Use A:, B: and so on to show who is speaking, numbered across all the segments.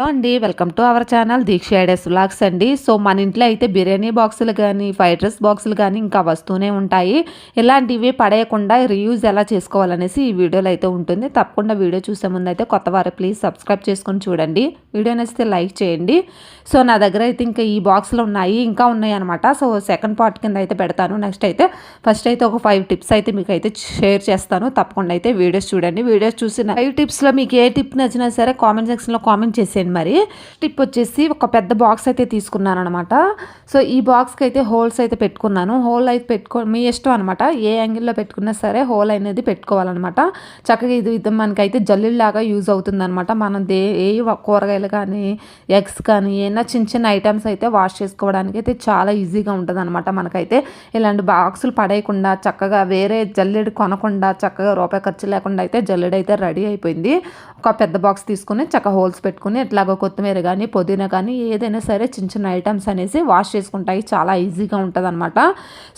A: Hello అండి welcome to our channel Deeksha ideas vlogs అండి. So మన ఇంట్లో అయితే బిర్యానీ బాక్సులు కానీ ఫ్రైడ్ రైస్ బాక్సులు కానీ ఇంకా వస్తూనే ఉంటాయి. ఇలాంటివి పడేయకుండా రీయూజ్ ఎలా చేసుకోవాలనేసి ఈ వీడియోలో అయితే ఉంటుంది. తప్పకుండా వీడియో చూసే ముందు అయితే కొత్త వారు ప్లీజ్ సబ్స్క్రైబ్ చేసుకొని చూడండి. వీడియో నచ్చితే లైక్ చేయండి. సో నా దగ్గర అయితే ఇంకా ఈ బాక్సులు ఉన్నాయి ఇంకా ఉన్నాయి అనమాట సో సెకండ్ పార్ట్ కింద అయితే పెడతాను. నెక్స్ట్ అయితే ఫస్ట్ అయితే ఒక ఫైవ్ టిప్స్ అయితే మీకు అయితే షేర్ చేస్తాను. తప్పకుండా అయితే వీడియోస్ చూడండి. వీడియోస్ చూసిన ఫైవ్ టిప్స్లో మీకు ఏ టిప్ నచ్చినా సరే కామెంట్ సెక్షన్లో కామెంట్ చేసేయండి. మరి టిప్ వచ్చేసి ఒక పెద్ద బాక్స్ అయితే తీసుకున్నాను అనమాట సో ఈ బాక్స్కి అయితే హోల్స్ అయితే పెట్టుకున్నాను. హోల్ అయితే పెట్టుకో మీ ఇష్టం అనమాట ఏ యాంగిల్లో పెట్టుకున్నా సరే హోల్ అనేది పెట్టుకోవాలన్నమాట. చక్కగా ఇది ఇది మనకైతే జల్లుల్లాగా యూజ్ అవుతుందన్నమాట. మనం దే ఏ కూరగాయలు కానీ ఎగ్స్ కానీ ఏమైనా చిన్న చిన్న ఐటమ్స్ అయితే వాష్ చేసుకోవడానికి అయితే చాలా ఈజీగా ఉంటుంది అనమాట మనకైతే. ఇలాంటి బాక్సులు పడేయకుండా చక్కగా వేరే జల్లెడు కొనకుండా చక్కగా రూపాయి ఖర్చు లేకుండా అయితే జల్లెడు అయితే రెడీ అయిపోయింది. ఒక పెద్ద బాక్స్ తీసుకుని చక్కగా హోల్స్ పెట్టుకుని ఇట్లాగ కొత్తిమీర కానీ పుదీనా కానీ ఏదైనా సరే చిన్న చిన్న ఐటమ్స్ అనేసి వాష్ చేసుకుంటాయి. చాలా ఈజీగా ఉంటుంది అనమాట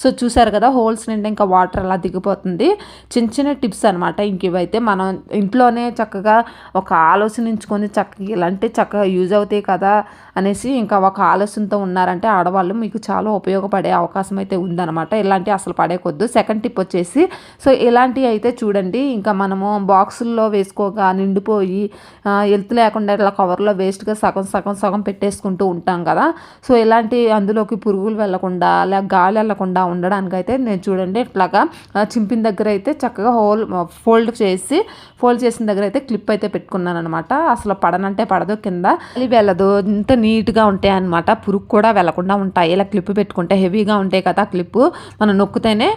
A: సో చూసారు కదా హోల్స్ నిండా ఇంకా వాటర్ అలా దిగిపోతుంది. చిన్న చిన్న టిప్స్ అనమాట ఇంక ఇవైతే మనం ఇంట్లోనే చక్కగా ఒక ఆలోచనించుకొని చక్కగా ఇలాంటి చక్కగా యూజ్ అవుతాయి కదా. అనేసి ఇంకా ఒక ఆలోచనతో ఉన్నారంటే ఆడవాళ్ళు మీకు చాలా ఉపయోగపడే అవకాశం అయితే ఉందన్నమాట. ఇలాంటి అసలు పడేకొద్దు. సెకండ్ టిప్ వచ్చేసి సో ఇలాంటివి అయితే చూడండి. ఇంకా మనము బాక్సుల్లో వేసుకోగా నిండిపోయి హెల్త్ లేకుండా ఇట్లా కవర్లో వేస్ట్గా సగం సగం సగం పెట్టేసుకుంటూ ఉంటాం కదా. సో ఇలాంటి అందులోకి పురుగులు వెళ్ళకుండా లేక గాలి వెళ్ళకుండా ఉండడానికి అయితే నేను చూడండి ఇట్లాగా చింపిన దగ్గర అయితే చక్కగా హోల్ ఫోల్డ్ చేసి ఫోల్డ్ చేసిన దగ్గర అయితే క్లిప్ అయితే పెట్టుకున్నాను అనమాట అసలు పడనంటే పడదు కింద. వెళ్ళదు. ఇంత నీట్గా ఉంటాయి అనమాట పురుగు కూడా వెళ్ళకుండా ఉంటాయి. ఇలా క్లిప్ పెట్టుకుంటే హెవీగా ఉంటాయి కదా క్లిప్. మనం నొక్కితేనే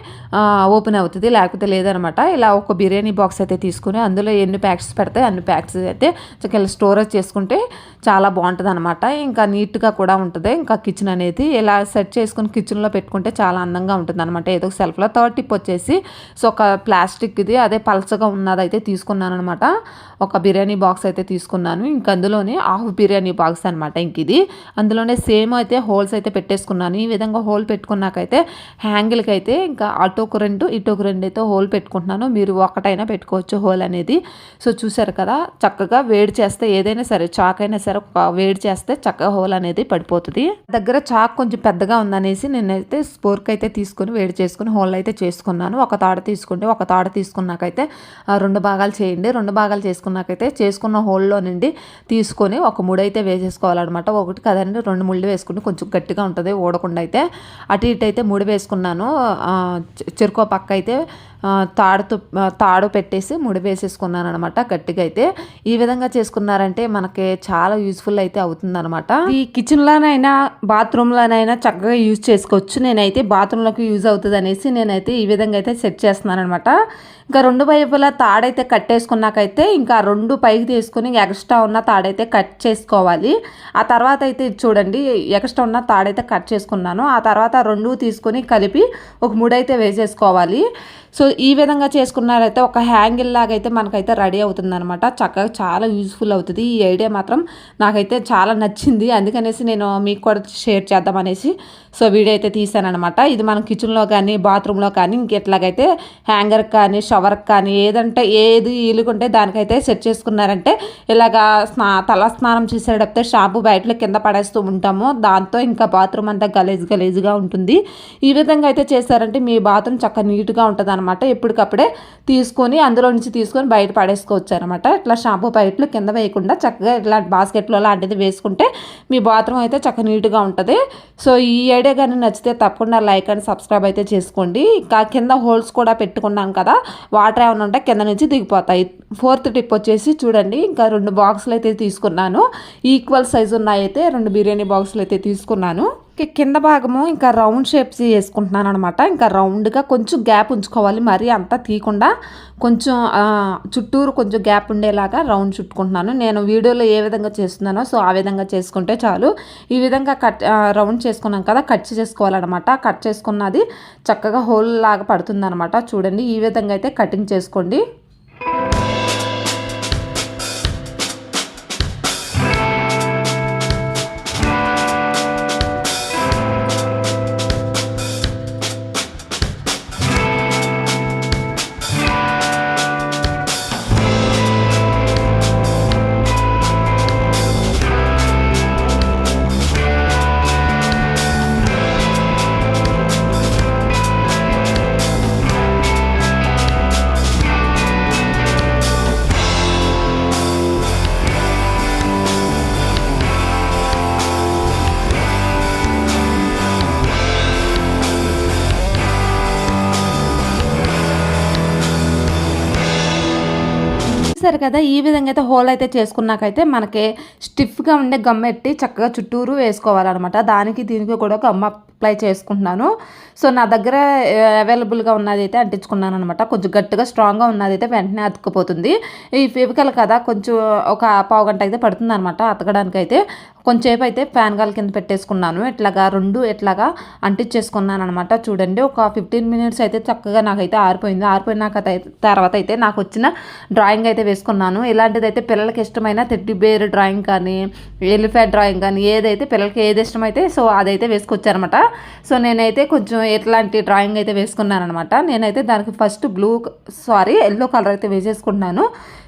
A: ఓపెన్ అవుతుంది లేకపోతే లేదనమాట ఇలా ఒక బిర్యానీ బాక్స్ అయితే తీసుకుని అందులో ఎన్ని ప్యాక్స్ పెడితే అన్ని ప్యాక్స్ అయితే చక్కగా స్టోరేజ్ చేసుకుంటే చాలా బాగుంటుంది అనమాట ఇంకా నీట్గా కూడా ఉంటుంది. ఇంకా కిచెన్ అనేది ఇలా సెట్ చేసుకుని కిచెన్లో పెట్టుకుంటే చాలా అందంగా ఉంటుంది అనమాట ఏదో ఒక సెల్ఫ్లో థర్డ్ టిప్ వచ్చేసి సో ఒక ప్లాస్టిక్ ఇది అదే పలచగా ఉన్నది అయితే తీసుకున్నాను అనమాట ఒక బిర్యానీ బాక్స్ అయితే తీసుకున్నాను. ఇంక అందులోనే హాఫ్ బిర్యానీ బాక్స్ అనమాట ఇంక ఇది. అందులోనే సేమ్ అయితే హోల్స్ అయితే పెట్టేసుకున్నాను. ఈ విధంగా హోల్ పెట్టుకున్నాకైతే హ్యాంగిల్కి అయితే ఇంకా అటోకు రెండు ఇటోకు రెండు అయితే హోల్ పెట్టుకుంటున్నాను. మీరు ఒకటైనా పెట్టుకోవచ్చు హోల్ అనేది. సో చూసారు కదా చక్కగా వేడి చేస్తే ఏదైనా సరే చాక్ అయినా సరే వేడి చేస్తే చక్కగా హోల్ అనేది పడిపోతుంది. దగ్గర చాక్ కొంచెం పెద్దగా ఉందనేసి నేనైతే స్పోర్క్ అయితే తీసుకుని వేడి చేసుకుని హోల్ అయితే చేసుకున్నాను. ఒక తాడ తీసుకుంటే ఒక తాడ తీసుకున్నాకైతే రెండు భాగాలు చేయండి. రెండు భాగాలు చేసుకున్నాకైతే చేసుకున్న హోల్లో నుండి తీసుకొని ఒక ముడి అయితే వేసేసుకోవాలన్నమాట. ఒకటి కదండి రెండు ముళ్ళు వేసుకుని కొంచెం గట్టిగా ఉంటుంది ఓడకుండా అయితే. అటు ఇటు అయితే ముడి వేసుకున్నాను. చెరుకో పక్క అయితే తాడుతో తాడు పెట్టేసి ముడి వేసేసుకున్నాను అనమాట గట్టిగా అయితే. ఈ విధంగా చేసుకున్నారంటే మనకి చాలా యూస్ఫుల్ అయితే అవుతుంది అనమాట ఈ కిచెన్లోనైనా బాత్రూంలోనైనా చక్కగా యూజ్ చేసుకోవచ్చు. నేనైతే బాత్రూంలోకి యూజ్ అవుతుంది అనేసి నేనైతే ఈ విధంగా అయితే సెట్ చేస్తున్నాను అనమాట ఇంకా రెండు వైపులా తాడైతే కట్టేసుకున్నాకైతే ఇంకా రెండు పైకి తీసుకుని ఎక్స్ట్రా ఉన్న తాడైతే కట్ చేసుకోవాలి. ఆ తర్వాత అయితే చూడండి ఎక్స్ట్రా ఉన్న తాడైతే కట్ చేసుకున్నాను. ఆ తర్వాత రెండు తీసుకొని కలిపి ఒక ముడైతే వేసేసుకోవాలి. సో ఈ విధంగా చేసుకున్నారైతే ఒక హ్యాంగిల్ లాగా అయితే మనకైతే రెడీ అవుతుంది అనమాట చక్కగా చాలా యూజ్ఫుల్ అవుతుంది. ఈ ఐడియా మాత్రం నాకైతే చాలా నచ్చింది. అందుకనేసి నేను మీకు కూడా షేర్ చేద్దామనేసి సో వీడియో అయితే తీసానమాట ఇది మనం కిచెన్లో కానీ బాత్రూంలో కానీ ఇంకెట్లాగైతే హ్యాంగర్ కానీ షవర్ కానీ ఏదంటే ఏది ఇలుగుంటే దానికైతే సెట్ చేసుకున్నారంటే ఇలాగా స్నా తల స్నానం చేసేటప్పుడు షాంపూ బయటలో కింద పడేస్తూ ఉంటాము. దాంతో ఇంకా బాత్రూమ్ అంతా గలీజ్ గలీజ్గా ఉంటుంది. ఈ విధంగా అయితే చేశారంటే మీ బాత్రూమ్ చక్కగా నీట్గా ఉంటుంది అనమాట ఎప్పటికప్పుడే తీసుకొని అందులో నుంచి తీసుకొని బయట పడేసుకోవచ్చు అనమాట ఇట్లా షాంపూ బయటలు కింద వేయకుండా చక్కగా ఇట్లాంటి బాస్కెట్లో లాంటిది వేసుకుంటే మీ బాత్రూమ్ అయితే చక్కగా నీట్గా ఉంటుంది. సో ఈ ఐడియా కానీ నచ్చితే తప్పకుండా లైక్ అండ్ సబ్స్క్రైబ్ అయితే చేసుకోండి. ఇంకా కింద హోల్స్ కూడా పెట్టుకున్నాం కదా వాటర్ ఏమైనా ఉంటే కింద నుంచి దిగిపోతాయి. ఫోర్త్ టిప్ వచ్చేసి చూడండి ఇంకా రెండు బాక్సులు అయితే తీసుకున్నాను. ఈక్వల్ సైజు ఉన్నాయి అయితే రెండు బిర్యానీ బాక్సులు అయితే తీసుకున్నాను. కింద భాగము ఇంకా రౌండ్ షేప్స్ వేసుకుంటున్నాను అనమాట ఇంకా రౌండ్గా కొంచెం గ్యాప్ ఉంచుకోవాలి. మరీ అంతా తీయకుండా కొంచెం చుట్టూరు కొంచెం గ్యాప్ ఉండేలాగా రౌండ్ చుట్టుకుంటున్నాను. నేను వీడియోలో ఏ విధంగా చేస్తున్నానో సో ఆ విధంగా చేసుకుంటే చాలు. ఈ విధంగా కట్ రౌండ్ చేసుకున్నాం కదా కట్ చేసుకోవాలన్నమాట. కట్ చేసుకున్నది చక్కగా హోల్ లాగా పడుతుంది చూడండి ఈ విధంగా అయితే కటింగ్ చేసుకోండి. చూసారు కదా ఈ విధంగా అయితే హోల్ అయితే చేసుకున్నాకైతే మనకి స్టిఫ్గా ఉండే గమ్ ఎట్టి చక్కగా చుట్టూరు వేసుకోవాలన్నమాట. దానికి దీనికి కూడా గమ్ అప్లై చేసుకుంటున్నాను. సో నా దగ్గర అవైలబుల్గా ఉన్నది అయితే అంటించుకున్నాను అనమాట కొంచెం గట్టిగా స్ట్రాంగ్గా ఉన్నది అయితే వెంటనే అతుక్కుపోతుంది. ఈ ఫెవికల్ కదా కొంచెం ఒక పావు గంట అయితే పడుతుంది అనమాట అతకడానికి అయితే కొంచెంసేపు అయితే ఫ్యాన్ గాల్ కింద పెట్టేసుకున్నాను. ఇట్లాగా రెండు ఇట్లాగా అంటించేసుకున్నాను అనమాట చూడండి ఒక ఫిఫ్టీన్ మినిట్స్ అయితే చక్కగా నాకైతే ఆరిపోయింది. ఆరిపోయినాక తర్వాత అయితే నాకు వచ్చిన డ్రాయింగ్ అయితే వేసుకున్నాను. ఇలాంటిది అయితే పిల్లలకి ఇష్టమైన తెడ్డి బేర్ డ్రాయింగ్ కానీ ఎలిఫెంట్ డ్రాయింగ్ కానీ ఏదైతే పిల్లలకి ఏది ఇష్టమైతే సో అదైతే వేసుకొచ్చారనమాట సో నేనైతే కొంచెం ఎట్లాంటి డ్రాయింగ్ అయితే వేసుకున్నాను అనమాట నేనైతే దానికి first blue sorry yellow colour అయితే వేసేసుకున్నాను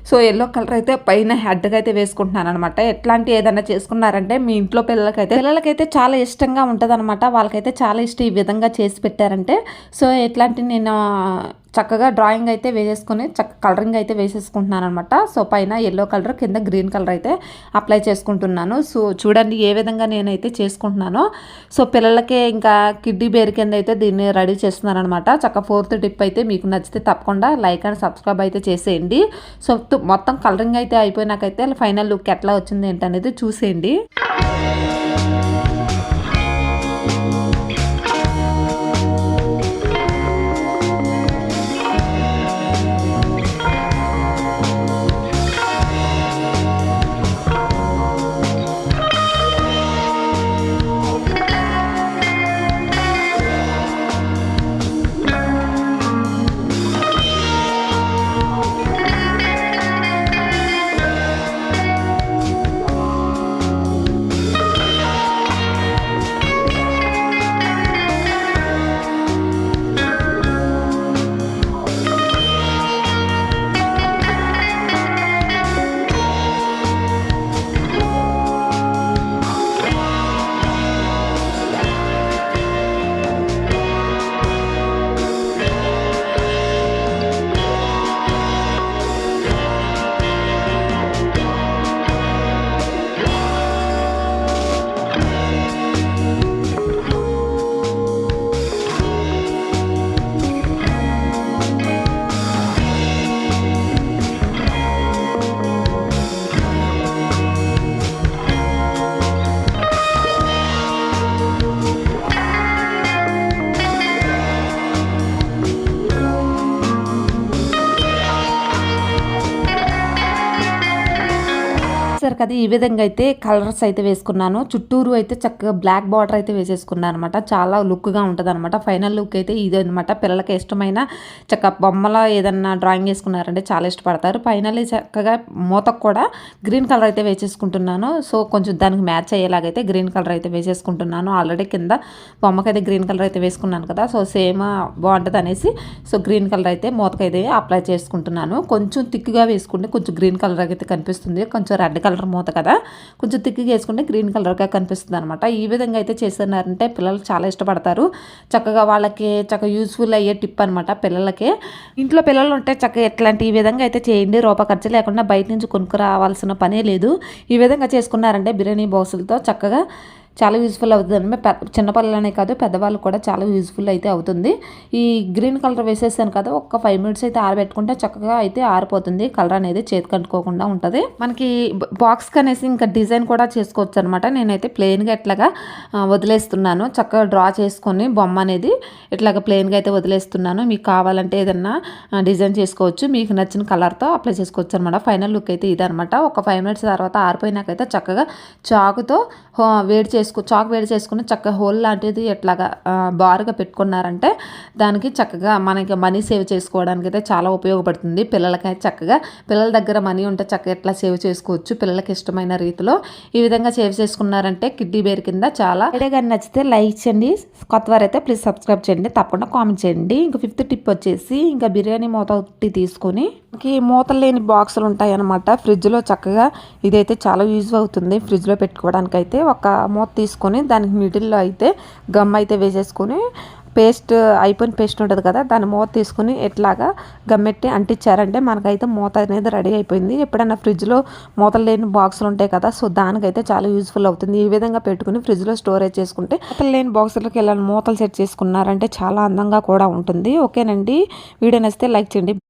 A: సో ఎల్లో కలర్ అయితే పైన హెడ్గా అయితే వేసుకుంటున్నాను అనమాట ఎట్లాంటి ఏదైనా చేసుకున్నారంటే మీ ఇంట్లో పిల్లలకైతే పిల్లలకైతే చాలా ఇష్టంగా ఉంటుంది అనమాట వాళ్ళకైతే చాలా ఇష్టం ఈ విధంగా చేసి పెట్టారంటే. సో ఎట్లాంటి నేను చక్కగా డ్రాయింగ్ అయితే వేసేసుకొని చక్క కలరింగ్ అయితే వేసేసుకుంటున్నాను అనమాట సో పైన ఎల్లో కలర్ కింద గ్రీన్ కలర్ అయితే అప్లై చేసుకుంటున్నాను. సో చూడండి ఏ విధంగా నేనైతే చేసుకుంటున్నానో. సో పిల్లలకే ఇంకా కిడ్డీ బేర్ కింద అయితే దీన్ని రెడీ చేస్తున్నాను అనమాట చక్క ఫోర్త్ టిప్ అయితే మీకు నచ్చితే తప్పకుండా లైక్ అండ్ సబ్స్క్రైబ్ అయితే చేసేయండి. సో మొత్తం కలరింగ్ అయితే అయిపోయినాకైతే ఫైనల్ లుక్ ఎట్లా వచ్చింది ఏంటనేది చూసేయండి. కదా ఈ విధంగా అయితే కలర్స్ అయితే వేసుకున్నాను. చుట్టూరు అయితే చక్కగా బ్లాక్ బార్డర్ అయితే వేసేసుకున్నాను అనమాట చాలా లుక్గా ఉంటుంది అనమాట ఫైనల్ లుక్ అయితే ఇది అనమాట పిల్లలకి ఇష్టమైన చక్క బొమ్మల ఏదన్నా డ్రాయింగ్ వేసుకున్నారంటే చాలా ఇష్టపడతారు. ఫైనల్లీ చక్కగా మూతకు కూడా గ్రీన్ కలర్ అయితే వేసేసుకుంటున్నాను. సో కొంచెం దానికి మ్యాచ్ అయ్యేలాగైతే గ్రీన్ కలర్ అయితే వేసేసుకుంటున్నాను. ఆల్రెడీ కింద బొమ్మకైతే గ్రీన్ కలర్ అయితే వేసుకున్నాను కదా. సో సేమ్ బాగుంటుంది అనేసి సో గ్రీన్ కలర్ అయితే మూతకైతే అప్లై చేసుకుంటున్నాను. కొంచెం థిక్గా వేసుకుంటే కొంచెం గ్రీన్ కలర్ అయితే కనిపిస్తుంది. కొంచెం రెడ్ కలర్ కలర్ మూత కదా? కొంచెం తిక్కిగా వేసుకుంటే గ్రీన్ కలర్గా కనిపిస్తుంది అనమాట ఈ విధంగా అయితే చేస్తున్నారంటే పిల్లలు చాలా ఇష్టపడతారు. చక్కగా వాళ్ళకి చక్కగా యూస్ఫుల్ అయ్యే టిప్ అనమాట పిల్లలకి. ఇంట్లో పిల్లలు ఉంటే చక్కగా ఎట్లాంటి ఈ విధంగా అయితే చేయండి. రూపాయి ఖర్చు లేకుండా బయట నుంచి కొనుక్కు రావాల్సిన పనే లేదు. ఈ విధంగా చేసుకున్నారంటే బిర్యానీ బాక్సులతో చక్కగా చాలా యూజ్ఫుల్ అవుతుంది చిన్నపిల్లలనే కాదు పెద్దవాళ్ళు కూడా చాలా యూజ్ఫుల్ అయితే అవుతుంది. ఈ గ్రీన్ కలర్ వేసేసాను కదా ఒక ఫైవ్ మినిట్స్ అయితే ఆరబెట్టుకుంటే చక్కగా అయితే ఆరిపోతుంది. కలర్ అనేది చేతి కంటుకోకుండా ఉంటుంది. మనకి బాక్స్ కనేసి ఇంకా డిజైన్ కూడా చేసుకోవచ్చు అనమాట నేనైతే ప్లెయిన్గా ఎట్లాగా వదిలేస్తున్నాను. చక్కగా డ్రా చేసుకొని బొమ్మ అనేది ఇట్లాగ ప్లెయిన్గా అయితే వదిలేస్తున్నాను. మీకు కావాలంటే ఏదన్నా డిజైన్ చేసుకోవచ్చు. మీకు నచ్చిన కలర్తో అప్లై చేసుకోవచ్చు అనమాట ఫైనల్ లుక్ అయితే ఇదనమాట ఒక ఫైవ్ మినిట్స్ తర్వాత ఆరిపోయినాకైతే చక్కగా చాకుతో వేడి చేసి చేసుకో చాక్ వేడి చేసుకుని చక్కగా హోల్ లాంటిది ఎట్లాగా బారుగా పెట్టుకున్నారంటే దానికి చక్కగా మనకి మనీ సేవ్ చేసుకోవడానికి అయితే చాలా ఉపయోగపడుతుంది. పిల్లలకి చక్కగా పిల్లల దగ్గర మనీ ఉంటే చక్కగా ఎట్లా సేవ్ చేసుకోవచ్చు పిల్లలకి ఇష్టమైన రీతిలో ఈ విధంగా సేవ్ చేసుకున్నారంటే కిడ్డీ బేర్ కింద చాలా వీడియో కానీ నచ్చితే లైక్ చేయండి. కొత్త వారైతే ప్లీజ్ సబ్స్క్రైబ్ చేయండి. తప్పకుండా కామెంట్ చేయండి. ఇంకా ఫిఫ్త్ టిప్ వచ్చేసి ఇంకా బిర్యానీ మూత ఒకటి తీసుకొని మూతలు లేని బాక్సులు ఉంటాయి అనమాట ఫ్రిడ్జ్లో చక్కగా ఇదైతే చాలా యూజ్ అవుతుంది. ఫ్రిడ్జ్లో పెట్టుకోవడానికి అయితే ఒక మూత తీసుకొని దానికి మిడిల్లో అయితే గమ్ అయితే వేసేసుకొని పేస్ట్ అయిపోయిన పేస్ట్ ఉంటుంది కదా దాన్ని మూత తీసుకుని ఎట్లాగా గమ్మెట్టి అంటించారంటే మనకైతే మూత అనేది రెడీ అయిపోయింది. ఎప్పుడైనా ఫ్రిడ్జ్లో మూతలు లేని బాక్సులు ఉంటాయి కదా సో దానికైతే చాలా యూస్ఫుల్ అవుతుంది. ఈ విధంగా పెట్టుకుని ఫ్రిడ్జ్లో స్టోరేజ్ చేసుకుంటే మూతలు లేని బాక్సులకి ఇలా మూతలు సెట్ చేసుకున్నారంటే చాలా అందంగా కూడా ఉంటుంది. ఓకేనండి వీడియో నచ్చితే లైక్ చేయండి.